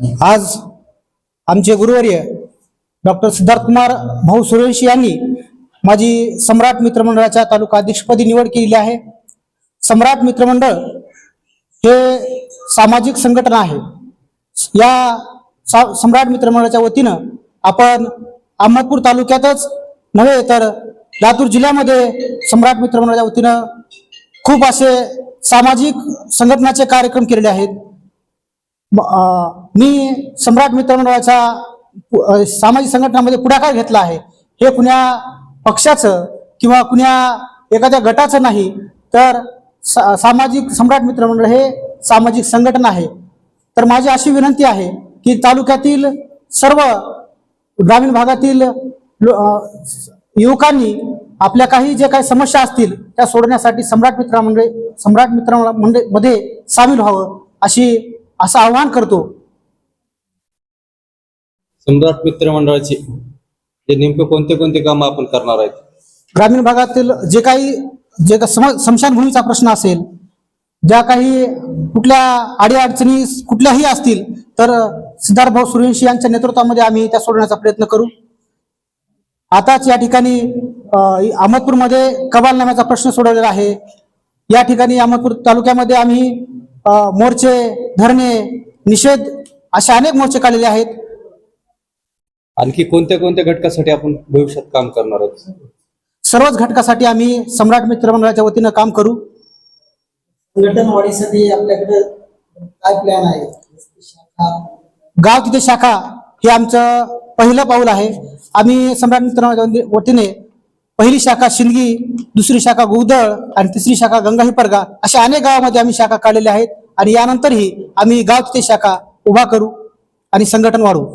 आज आमचे गुरुवर्य डॉक्टर सिद्धार्थ कुमार भाऊ सूर्यवंशी यांनी माझी सम्राट मित्रमंडळाच्या तालुका अध्यक्षपदी निवड केलेली आहे. सम्राट मित्रमंडळ हे सामाजिक संघटना आहे. या सा- सम्राट मित्रमंडळाच्या वतीनं आपण अहमदपूर तालुक्यातच नव्हे तर लातूर जिल्ह्यामध्ये सम्राट मित्रमंडळाच्या वतीनं खूप असे सामाजिक संघटनाचे कार्यक्रम केलेले आहेत. मी सम्राट मित्रमंडळाचा सामाजिक संघटनामध्ये पुढाकार घेतला आहे. हे कुण्या पक्षाचं किंवा कुण्या एखाद्या गटाचं नाही तर सा- सामाजिक सम्राट मित्रमंडळ हे सामाजिक संघटना आहे. तर माझी अशी विनंती आहे की तालुक्यातील सर्व ग्रामीण भागातील लो- युवकांनी आपल्या काही जे काही समस्या असतील त्या सोडण्यासाठी सम्राट मित्र मंडळ सम्राट मित्र मंडळमध्ये सामील व्हावं अशी असं आवाहन करतो. सम्राट मित्र मंडळाचे नेमके कोणते कोणते काम आपण करणार आहेत? ग्रामीण भागातील जे काही जे का सम स्मशानभूमीचा प्रश्न असेल ज्या काही कुठल्या अडीअडचणी कुठल्याही असतील तर सिद्धार्थ भाऊ सूर्यवंशी यांच्या नेतृत्वामध्ये आम्ही त्या सोडण्याचा प्रयत्न करू. आताच या ठिकाणी अं, अहमदपूरमध्ये कबालनाम्याचा प्रश्न सोडवलेला आहे. या ठिकाणी अहमदपूर तालुक्यामध्ये आम्ही अं, मोर्चे धरणे निषेध असे अनेक मोर्चे काढलेले आहेत. आणखी कोणत्या कोणत्या घटकासाठी आपण भविष्यात काम करणार आहोत? सर्वच घटकासाठी आम्ही सम्राट मित्रमंडळाच्या वतीनं काम करू. संघटन वाढीसाठी आपल्याकडे काय प्लॅन आहे? शाखा. गाव तिथे शाखा हे आमचं पहिलं पाऊल आहे. आम्ही सम्राट मित्रांच्या वतीने पहिली शाखा शिंदगी दुसरी शाखा गुदळ आणि तिसरी शाखा गंगा हिपरगा अशा अनेक गावामध्ये आम्ही शाखा काढलेल्या आहेत आणि यानंतरही आम्ही गाव तिथे शाखा उभा करू आणि संघटन वाढवू.